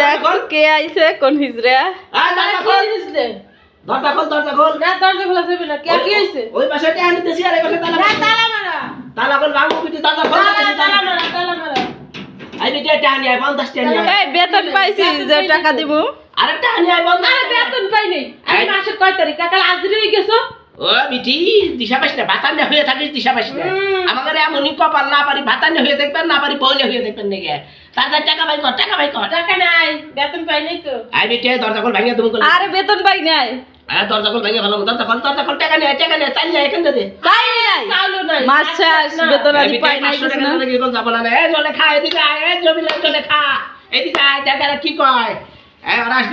দেখ কে আইছে কোন হিজড়া? আয়, দরজা খোল। দরজা খোল, দরজা খোল। না দরজা খোলা যাবে না। কে কি হইছে ওই পাশে নিতেছি, আর এই পাশে তালা না তালা মারা। তালা খোল, পিটি, দরজা খোল, তালা। মারা তালা মারা। এই নিয়ে নিয়ে বেতন পাইছি যে টাকা দিব? আরে টেহা নিয়ে আরে বেতন পাই নাই। মাসের কয় তারিখ? কাকাল আজরি হয়ে গেছো? ও বিটি দিশা পাইস না বাতান্য হয়ে থাকিস দিশা পাইস না। আমাদের এমনই কপাল না পারি বাতান্য হয়ে দেখবেন না পারি বইলে হয়ে দেখবেন নাকি? তাড়াতাড়ি টাকা বাই কর টাকা বাই কর। টাকা নাই বেতন পাই নাই তো। আই বিটি দরজা খোল ভাঙিয়ে তুমি কল আরে বেতন পাই নাই। আরে দরজা খোল ভাঙিয়ে ভালো দরজা খোল দরজা খোল টাকা নিয়ে টাকা চাল নিয়ে এখান থেকে নাই। নাই মাস শেষ বেতন আদি পাই নাই 500 কিছু টাকা না। দিয়ে কোন যাব না এ জলে খা এদিকে আয় এ জলে খা। এদিকে আয় কি কয়।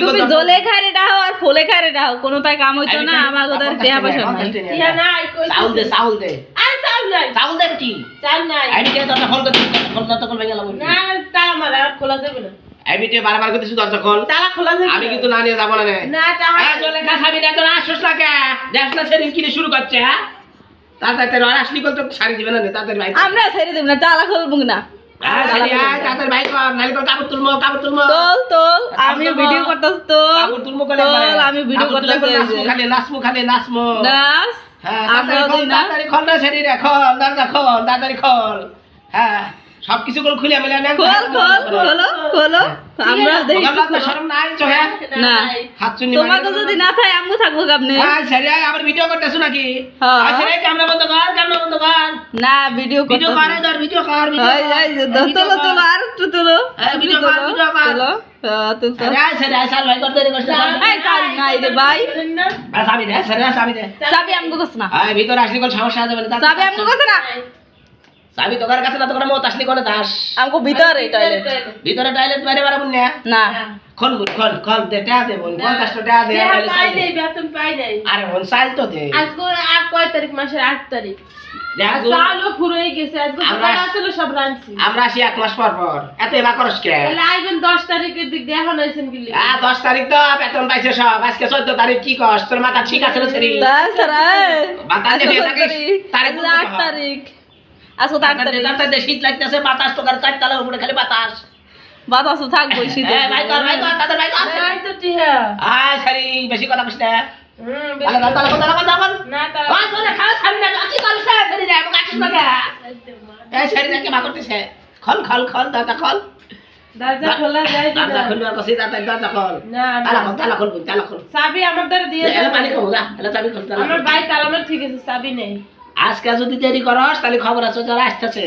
তুমি জলে খারে ডাও আর ফলে খারে ডাও কোনো তাই কাম হইতো না আমার ওদের টেহা পয়সা নাই চাউল দে চাউল দে। আরে নাই চাউল দে বিটি চাল নাই আই বিটি দরজা খোল দরজা খোল দরজা খোল ভাঙিয়ে লাভ না তালা মারা খোলা যাবে না। এই বিটি বারবার করতেছি দরজা খোল। তালা খোলা যাবে আমি কিন্তু না নিয়ে যাব না না টাকা হ্যাঁ চলে খা খাবি না তোর আসছিস না দেখ না সেদিন কিনে শুরু করছে হ্যাঁ? তাড়াতাড়ি তোর আসলি কল তো শাড়ি দিবে না তাড়াতাড়ি ভাই আমরা ছেড়ে দেব না তালা খুলবো না। হ্যাঁ আমি ভিডিও। করতেছি আমি ভিডিও খালি খালি হ্যাঁ তাড়াতাড়ি খোল, তাড়াতাড়ি খোল রে খোল দরজা খোল তাড়াতাড়ি খোল। হ্যাঁ। সব কিছু করে খুলে মিলে না খোল খোল খোলো খোলো। আমরা দেখি তো শরম নাই চোহে না হাতচুনি তোমাকে যদি না থাকে আমগো থাকব কেমনে হ্যাঁ আয় আবার ভিডিও করতেছো নাকি? হ্যাঁ। আচ্ছা রে ক্যামেরা বন্ধ কর ক্যামেরা বন্ধ কর। না ভিডিও ভিডিও করতে করে ধর ভিডিও কর ভিডিও হয় হয় তোলো তোলো আর একটু তোলো। হ্যাঁ, ভিডিও কর, ভিডিও কর। তোলো। হ্যাঁ, এই না। সমস্যা না? চাবি না তোকার কাছে না তোকার মত আসলি কোন দাস? আমগো ভিতরে টয়লেট ভিতরে টয়লেট বাইরে বাইরে বুন না। খোল বুন খোল খোল দে টা দে বুন কোন কষ্ট টা দে টাকা পাই দে। নাই বেতন পাই নাই। আরে বোন সাইল তো দে। আজকে আর কয় তারিখ? মাসের আট তারিখ। আর ফুরোই গেছে সব আমরা আসি এক মাস পর পর। এত এবার করস কে? তাহলে আইবেন দশ তারিখের দিক দিয়ে এখন আইসেন গেলি আ দশ তারিখ তো বেতন পাইছে সব। আজকে চোদ্দ তারিখ কি কস তোর মাথা ঠিক আছে রে তারিখ? তারিখ আট তারিখ। শীত লাগতেছে বাতাস তো কার চারতলার উপরে খালি বাতাস। বাতাস থাকব শীতে এ ভাই কর ভাই কর তাদের ভাই কর। নাই তো টিহা আয় সারি বেশি কথা না। খল খল খল দাদা খল। দরজা খোলা যায় কি দরজা খুলবার কসি দাদা দরজা খল। না তালা না তালা খল তালা খল। চাবি আমার দ্বারা দিয়ে চাবি খল আমার ঠিক আছে চাবি নেই। আজকে যদি দেরি করস তাহলে খবর আছে যারা আসতেছে।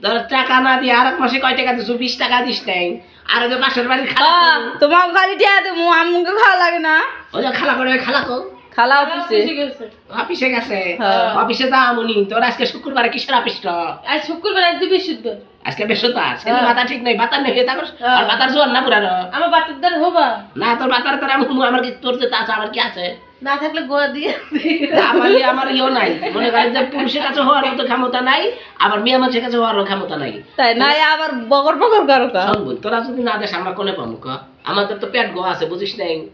ধর টাকা না দিয়ে আর এক মাসে কয় টাকা দিছো বিশ টাকা দিস নাই। আর ওই যে পাশের বাড়ির খালা তোমাকে খালি টিয়া দেবো আমাকে খাওয়া লাগে না। ওই যে খালা করে খালা কো খালা অফিসে। অফিসে গেছে। অফিসে গেছে? হ্যাঁ। যা আমনি তোর আজকে শুক্রবারে কিসের অফিস? আজ শুক্রবার আজ দিবি শুদ্ধ আজকে বৃহস্পতিবার হ্যাঁ। মাথা ঠিক নাই বাতার নেই থাকস হ্যাঁ। আর বাতার জোয়ার না পুরা র। আমার বাতের হবা। না তোর বাতার তোর আমি আমার কি তোর যে তা আছে আমার কি আছে? না থাকলে গোয়া দিয়ে আমার আমার ইয়েও নাই। মনে করেন যে পুরুষের কাছে হওয়ার মতো ক্ষমতা নাই আবার মেয়ে মানুষের কাছে হওয়ার ক্ষমতা নাই। তাই নাই আবার বগর বগর করো কা? তোরা যদি না দেশ আমরা কোনে পাবো ক? আমাদের তো পেট গো আছে বুঝিস নাই?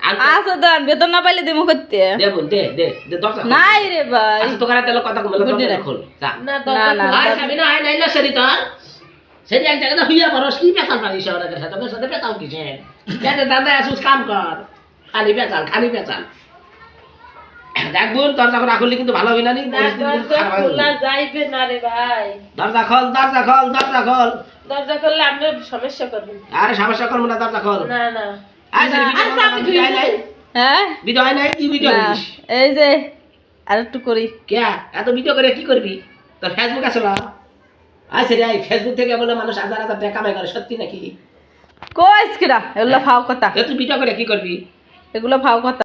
আনতে- আচ্ছা বেতন না পাইলে দেবো করতে? দে বোন দে দে দে দরজা নাই রে ভাই। আচ্ছা তেল কথা দরজা খোল যা। না সেরি তোর। সেরি এক জায়গায় হইয়া পারস কি পেছাল পারিস ওরা সাথে তোর সাথে পেছাল কিসে দাদা আসুস কাম কর। খালি পেছাল খালি পেছাল দেখ বোন দরজা কিন্তু ভালো হবে না নি দরজা খোলা যাইবে না রে ভাই। দরজা খোল দরজা খোল দরজা খোল। দরজা করলে আপনি সমস্যা করবেন আরে সমস্যা করব না দরজা খোল। না না। আচ্ছা, আমি ভিডিও নাই হ্যাঁ? ভিডিও হয় নাই কি ভিডিও এই যে আর একটু করি। কে? এত ভিডিও করে কি করবি? তোর ফেসবুক আছে না? আচ্ছা রে ফেসবুক থেকে বলে মানুষ হাজার হাজার টাকা কামাই করে সত্যি নাকি? কইস কিরা এগুলো ফাও কথা। তুই ভিডিও করে কি করবি? এগুলো ফাও কথা।